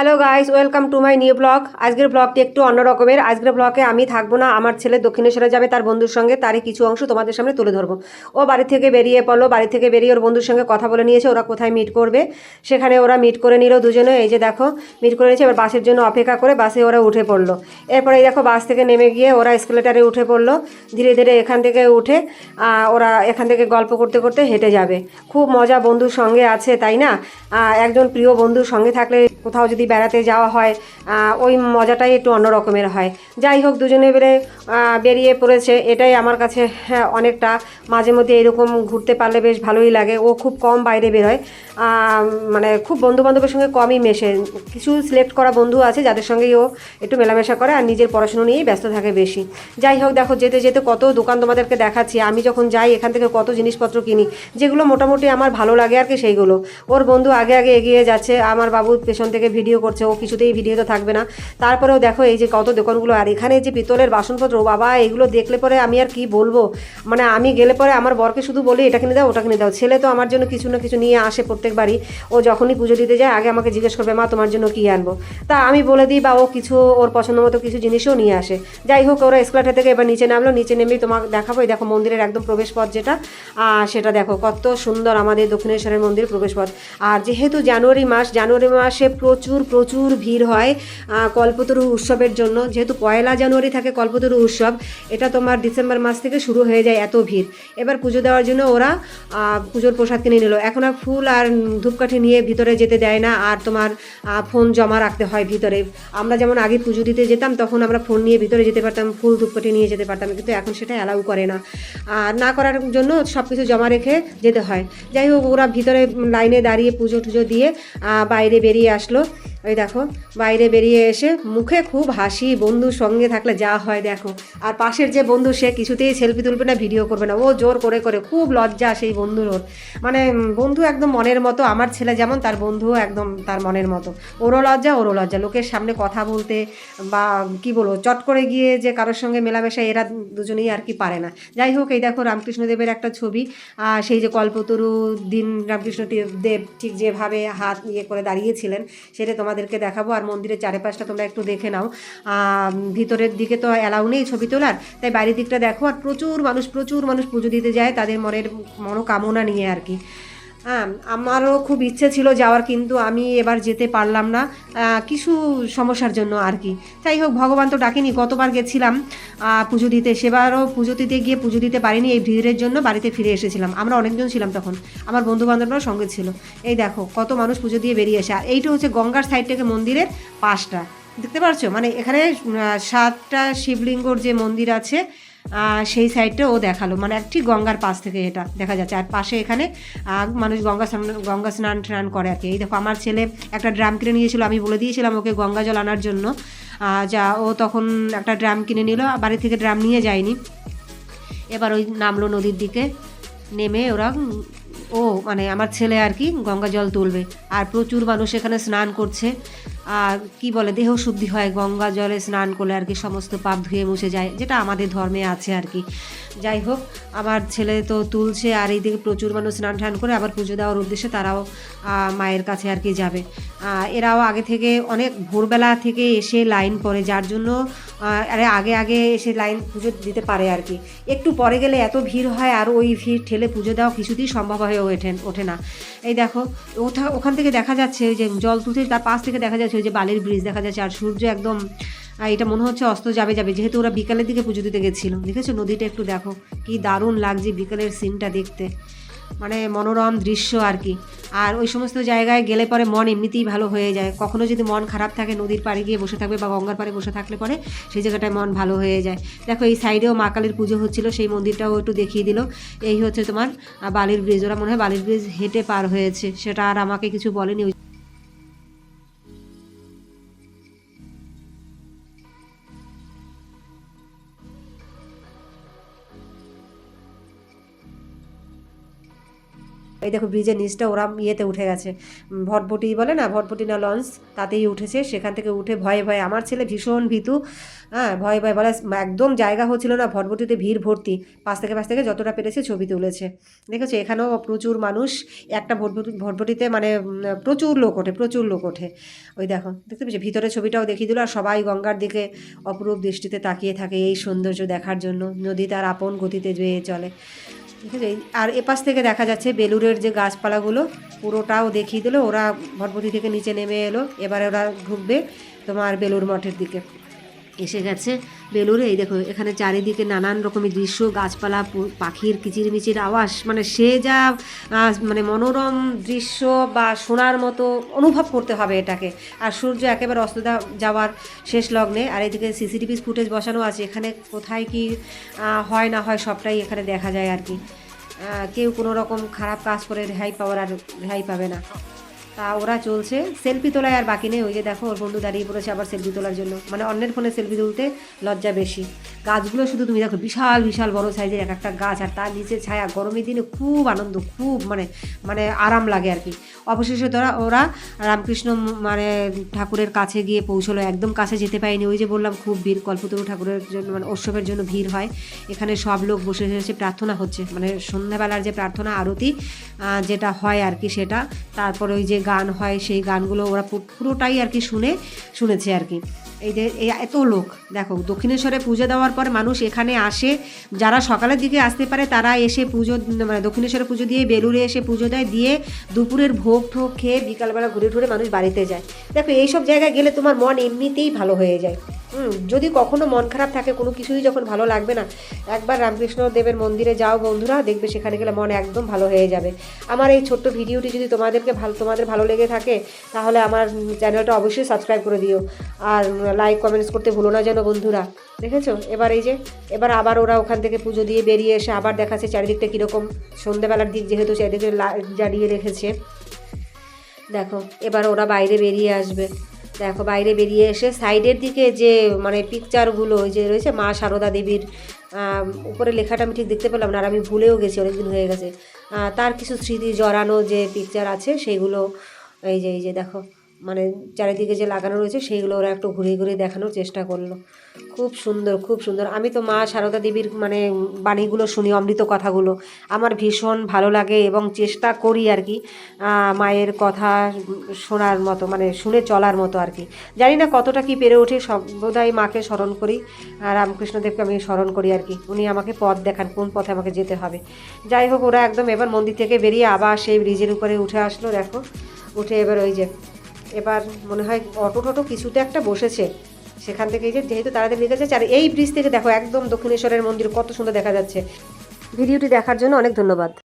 Hello guys welcome to my new blog আজকের ব্লগটি একটু অন্য রকমের। আজকের ব্লগে আমি থাকব না। আমার ছেলে দক্ষিণেশ্বরে যাবে, তার বন্ধুর সঙ্গে। তারই কিছু অংশ তোমাদের সামনে তুলে ধরবো। ও বাড়ি থেকে বেরিয়ে পড়ল। বাড়ি থেকে বেরিয়ে ওর বন্ধুর সঙ্গে কথা বলে নিয়েছে, ওরা কোথায় মিট করবে। সেখানে ওরা মিট করে নিল দুজনে। এই যে দেখো মিট করে নিয়েছে। এবার বাসের জন্য অপেক্ষা করে বাসে ওরা উঠে পড়ল। এরপরে এই দেখো, বাস থেকে নেমে গিয়ে ওরা স্কেলেটারে উঠে পড়ল। ধীরে ধীরে এখান থেকে উঠে ওরা এখান থেকে গল্প করতে করতে হেঁটে যাবে। খুব মজা বন্ধুর সঙ্গে আছে, তাই না? একজন প্রিয় বন্ধুর সঙ্গে থাকলে কোথাও যদি বেড়াতে যাওয়া হয় ওই মজাটাই একটু অন্য রকমের হয়। যাই হোক দুজনে বেড়ে বেরিয়ে পড়েছে। এটাই আমার কাছে হ্যাঁ, অনেকটা মাঝে মধ্যে এরকম ঘুরতে পারলে বেশ ভালোই লাগে। ও খুব কম বাইরে বেরোয়। মানে খুব বন্ধু বান্ধবের সঙ্গে কমই মেশে। কিছু সিলেক্ট করা বন্ধু আছে যাদের সঙ্গেই ও একটু মেলামেশা করে আর নিজের পড়াশুনো নিয়েই ব্যস্ত থাকে বেশি। যাই হোক দেখো যেতে যেতে কত দোকান তোমাদেরকে দেখাচ্ছি। আমি যখন যাই এখান থেকে কত জিনিসপত্র কিনি। যেগুলো মোটামুটি আমার ভালো লাগে আর কি সেইগুলো। ওর বন্ধু আগে আগে এগিয়ে যাচ্ছে। আমার বাবু পেছন থেকে ভিডিও করছে, ও কিছুতেই ভিডিওতে থাকবে না। তারপরেও দেখো এই যে কত দোকানগুলো, আর এখানে যে পিতলের বাসনপত্র বাবা, এগুলো দেখলে পরে আমি আর কি বলব? মানে আমি গেলে পরে আমার বরকে শুধু বলি, এটা কিনে দাও, ওটা কিনে দাও। ছেলে তো আমার জন্য কিছু না কিছু নিয়ে আসে প্রত্যেকবারই। ও যখনই পুজো দিতে যায়, আগে আমাকে জিজ্ঞেস করবে, মা, তোমার জন্য কী আনব? তা আমি বলে দিই, বা ও কিছু, ওর পছন্দ মতো কিছু জিনিসও নিয়ে আসে। যাই হোক, ওরা স্কুলাটা থেকে এবার নিচে নামলো, নিচে নেমেই তোমাকে দেখাবো দেখো, মন্দিরের একদম প্রবেশ পথ যেটা সেটা দেখো, কত সুন্দর আমাদের দক্ষিণেশ্বরের মন্দির প্রবেশ পথ আর যেহেতু জানুয়ারি মাস, জানুয়ারি মাসে প্রচুর প্রচুর ভিড় হয় কল্পতরু উৎসবের জন্য। যেহেতু পয়লা জানুয়ারি থাকে কল্পতরু উৎসব, এটা তোমার ডিসেম্বর মাস থেকে শুরু হয়ে যায় এত ভিড়। এবার পুজো দেওয়ার জন্য ওরা পুজোর প্রসাদ কিনে নিল। এখন আর ফুল আর ধূপকাঠি নিয়ে ভিতরে যেতে দেয় না, আর তোমার ফোন জমা রাখতে হয় ভিতরে। আমরা যেমন আগে পুজো দিতে যেতাম, তখন আমরা ফোন নিয়ে ভিতরে যেতে পারতাম, ফুল ধূপকাঠি নিয়ে যেতে পারতাম, কিন্তু এখন সেটা অ্যালাউ করে না। আর না করার জন্য সব কিছু জমা রেখে যেতে হয়। যাই হোক, ওরা ভিতরে লাইনে দাঁড়িয়ে পুজো টুজো দিয়ে বাইরে বেরিয়ে আসলো। ওই দেখো বাইরে বেরিয়ে এসে মুখে খুব হাসি বন্ধুর সঙ্গে থাকলে যা হয় দেখো। আর পাশের যে বন্ধু সে কিছুতেই সেলফি তুলবে না ভিডিও করবে না। ও জোর করে করে খুব লজ্জা সেই বন্ধুর ওর। মানে বন্ধু একদম মনের মতো আমার ছেলে যেমন তার বন্ধুও একদম তার মনের মতো। ওরও লজ্জা ওরও লজ্জা। লোকের সামনে কথা বলতে বা কি বলব চট করে গিয়ে যে কারোর সঙ্গে মেলামেশা এরা দুজনেই আর কি পারে না। যাই হোক এই দেখো রামকৃষ্ণদেবের একটা ছবি আহ, সেই যে কল্পতরু দিন রামকৃষ্ণ দেব ঠিক যেভাবে হাত ইয়ে করে দাঁড়িয়েছিলেন সেটা তোমাদেরকে দেখাবো আর মন্দিরের চারিপাশটা তোমরা একটু দেখে নাও। ভিতরের দিকে তো অ্যালাউ নেই ছবি তোলার। তাই বাইরের দিকটা দেখো আর প্রচুর মানুষ প্রচুর মানুষ পুজো দিতে যায় তাদের মনের মনোকামনা নিয়ে আর কি। হ্যাঁ আমারও খুব ইচ্ছে ছিল যাওয়ার, কিন্তু আমি এবার যেতে পারলাম না। কিছু সমস্যার জন্য আর কি। যাই হোক, ভগবান তো ডাকেনি কতবার গেছিলাম। পুজো দিতে, সেবারও পুজো দিতে গিয়ে পুজো দিতে পারিনি, এই ভিড়ের জন্য বাড়িতে ফিরে এসেছিলাম। আমরা অনেকজন ছিলাম তখন, আমার বন্ধু বান্ধবরাও সঙ্গে ছিল। এই দেখো, কত মানুষ পুজো দিয়ে বেরিয়ে আসে আর এইটা হচ্ছে গঙ্গার সাইড থেকে মন্দিরের পাশটা। দেখতে পারছ? মানে এখানে সাতটা শিবলিঙ্গর যে মন্দির আছে সেই সাইডটা ও দেখাল। মানে এক ঠিক গঙ্গার পাশ থেকে এটা দেখা যাচ্ছে। আর পাশে এখানে মানুষ গঙ্গা স্নান গঙ্গা স্নান টান করে আর কি। এই দেখো, আমার ছেলে একটা ড্রাম কিনে নিয়েছিল। আমি বলে দিয়েছিলাম ওকে গঙ্গা জল আনার জন্য। যা ও তখন একটা ড্রাম কিনে নিল। বাড়ি থেকে ড্রাম নিয়ে যায়নি। এবার ওই নামলো নদীর দিকে। নেমে ওরা, ও মানে আমার ছেলে আর কি গঙ্গা জল তুলবে। আর প্রচুর মানুষ এখানে স্নান করছে। কি বলে, দেহ শুদ্ধি হয়, গঙ্গা জলে স্নান করলে আর কি সমস্ত পাপ ধুয়ে মুছে যায়, যেটা আমাদের ধর্মে আছে আর কি। যাই হোক, আমার ছেলে তো তুলছে আর এইদিকে প্রচুর মানুষ স্নান টান করে আবার পুজো দেওয়ার উদ্দেশ্যে তারাও মায়ের কাছে আর কি যাবে। এরাও আগে থেকে অনেক ভোরবেলা থেকে এসে লাইন পড়ে, যার জন্য আরে আগে আগে এসে লাইন পুজো দিতে পারে আর কি। একটু পরে গেলে এত ভিড় হয় আর ওই ভিড় ঠেলে পুজো দেওয়া কিছুতেই সম্ভব হয়ে ওঠেন ওঠে না। এই দেখো ওখান থেকে দেখা যাচ্ছে যে জল তুলতে তার পাশ থেকে দেখা যাচ্ছে ওই যে বালির ব্রিজ দেখা যাচ্ছে, আর সূর্য একদম এটা মনে হচ্ছে অস্ত যাবে যাবে, যেহেতু ওরা বিকালের দিকে পুজো দিতে গেছিল। দেখেছ? নদীটা একটু দেখো, কি দারুণ লাগছে বিকালের সিনটা দেখতে। মানে মনোরম দৃশ্য আর কি। আর ওই সমস্ত জায়গায় গেলে পরে মন এমনিতেই ভালো হয়ে যায়। কখনো যদি মন খারাপ থাকে, নদীর পাড়ে গিয়ে বসে থাকবে বা গঙ্গার পাড়ে বসে থাকলে পরে সেই জায়গাটায় মন ভালো হয়ে যায়। দেখো, এই সাইডেও মা কালীর পুজো হচ্ছিল, সেই মন্দিরটাও একটু দেখিয়ে দিল। এই হচ্ছে তোমার বালির ব্রিজ ওরা মনে হয় বালির ব্রিজ হেঁটে পার হয়েছে, সেটা আর আমাকে কিছু বলেনি। এই দেখো ব্রিজের নিচটা ওরা ইয়েতে উঠে গেছে। ভটভটি বলে না? ভটভটি না লঞ্চ? তাতেই উঠেছে। সেখান থেকে উঠে ভয়ে ভয়ে আমার ছেলে ভীষণ ভীতু। হ্যাঁ ভয়ে ভয়ে বলে একদম জায়গা হচ্ছিল না। ভটভটিতে ভিড় ভর্তি। পাশ থেকে পাশ থেকে যতটা পেরেছে ছবি তুলেছে। দেখেছ? এখানেও প্রচুর মানুষ। একটা ভটভটি, ভটভটিতে মানে প্রচুর লোক ওঠে, প্রচুর লোক ওঠে। ওই দেখো, দেখতে পেয়েছ? ভিতরে ছবিটাও দেখিয়ে দিল। আর সবাই গঙ্গার দিকে অপরূপ দৃষ্টিতে তাকিয়ে থাকে এই সৌন্দর্য দেখার জন্য। নদী তার আপন গতিতে বেয়ে চলে। ঠিক আছে আর এপাশ থেকে দেখা যাচ্ছে বেলুরের যে গাছপালাগুলো, পুরোটাও দেখিয়ে দিল। ওরা ভটভটি থেকে নিচে নেমে এলো। এবারে ওরা ঢুকবে তোমার বেলুর মঠের দিকে। এসে গেছে বেলুরে এই দেখো, এখানে চারিদিকে নানান রকমের দৃশ্য, গাছপালা পাখির কিচিরমিচির আওয়াজ। মানে সে যা মানে মনোরম দৃশ্য বা শোনার মতো অনুভব করতে হবে এটাকে। আর সূর্য একেবারে অস্ত যাওয়ার শেষ লগ্নে। আর এদিকে সিসিটিভি ফুটেজ বসানো আছে। এখানে কোথায় কি হয় না হয় সবটাই এখানে দেখা যায় আর কি। কেউ কোনো রকম খারাপ কাজ করে রেহাই পাওয়ার আর রেহাই পাবে না। তা ওরা চলছে। সেলফি তোলায় আর বাকি নেই। ওই যে দেখো, ওর বন্ধু দাঁড়িয়ে পড়েছে আবার সেলফি তোলার জন্য। মানে অন্যের ফোনে সেলফি তুলতে লজ্জা বেশি। গাছগুলো শুধু তুমি দেখো, বিশাল বিশাল বড় সাইজের এক একটা গাছ। আর তার নিচে ছায়া গরমের দিনে খুব আনন্দ, খুব মানে মানে আরাম লাগে আর কি। অবশেষে তোরা, ওরা রামকৃষ্ণ মানে ঠাকুরের কাছে গিয়ে পৌঁছলো। একদম কাছে যেতে পারেনি। ওই যে বললাম, খুব ভিড়। কল্পতরু ঠাকুরের জন্য মানে উৎসবের জন্য ভিড় হয়। এখানে সব লোক বসে এসে প্রার্থনা হচ্ছে। মানে সন্ধ্যাবেলার যে প্রার্থনা, আরতি যেটা হয় আর কি সেটা। তারপরে ওই যে গান হয়, সেই গানগুলো ওরা পুরোটাই আর কি শুনে, শুনেছে আর কি। এই যে এত লোক। দেখো, দক্ষিণেশ্বরে পুজো দেওয়ার পর মানুষ এখানে আসে। যারা সকালের দিকে আসতে পারে, তারা এসে পুজো মানে দক্ষিণেশ্বরে পুজো দিয়ে বেলুড়ে এসে পুজো দেয়, দিয়ে দুপুরের ভোগ ঠোক খেয়ে বিকালবেলা ঘুরে ঘুরে মানুষ বাড়িতে যায়। দেখো, এইসব জায়গায় গেলে তোমার মন এমনিতেই ভালো হয়ে যায়। যদি কখনো মন খারাপ থাকে, কোনো কিছুই যখন ভালো লাগবে না, একবার রামকৃষ্ণ দেবের মন্দিরে যাও বন্ধুরা, দেখবে সেখানে গেলে মন একদম ভালো হয়ে যাবে। আমার এই ছোট্ট ভিডিওটি যদি তোমাদেরকে ভালো, তোমাদের ভালো লেগে থাকে, তাহলে আমার চ্যানেলটা অবশ্যই সাবস্ক্রাইব করে দিও। আর লাইক, কমেন্টস করতে ভুলো না যেন বন্ধুরা। দেখেছ? এবার এই যে, এবার আবার ওরা ওখান থেকে পুজো দিয়ে বেরিয়ে এসে আবার দেখাচ্ছে চারিদিকটা কীরকম। সন্ধ্যেবেলার দিক যেহেতু চারিদিকে জ্বালিয়ে রেখেছে। দেখো, এবার ওরা বাইরে বেরিয়ে আসবে। দেখো, বাইরে বেরিয়ে এসে সাইডের দিকে যে মানে পিকচারগুলো যে রয়েছে মা সারদা দেবীর উপরে লেখাটা আমি ঠিক দেখতে পেলাম না, আর আমি ভুলেও গেছি, অনেকদিন হয়ে গেছে। তার কিছু স্মৃতি জড়ানো যে পিকচার আছে সেইগুলো এই যে এই যে, দেখো। মানে চারিদিকে যে লাগানো রয়েছে সেইগুলো ওরা একটু ঘুরে ঘুরে দেখানোর চেষ্টা করল। খুব সুন্দর খুব সুন্দর। আমি তো মা সারদা দেবীর মানে বাণীগুলো শুনি, অমৃত কথাগুলো। আমার ভীষণ ভালো লাগে এবং চেষ্টা করি আর কি মায়ের কথা শোনার মতো মানে শুনে চলার মতো আর কি। জানি না কতটা কি পেরে ওঠে সর্বদাই মাকে স্মরণ করি আর রামকৃষ্ণদেবকে আমি স্মরণ করি আর কি। উনি আমাকে পথ দেখান, কোন পথে আমাকে যেতে হবে। যাই হোক, ওরা একদম এবার মন্দির থেকে বেরিয়ে আবার সেই ব্রিজের উপরে উঠে আসলো, দেখো। উঠে এবার ওই যে এবার মনে হয় অটো টটো কিছুতে একটা বসেছে। সেখান থেকে যে যেহেতু তাড়াতাড়ি নিয়ে যাচ্ছে আর এই ব্রিজ থেকে দেখো একদম দক্ষিণেশ্বরের মন্দির কত সুন্দর দেখা যাচ্ছে। ভিডিওটি দেখার জন্য অনেক ধন্যবাদ।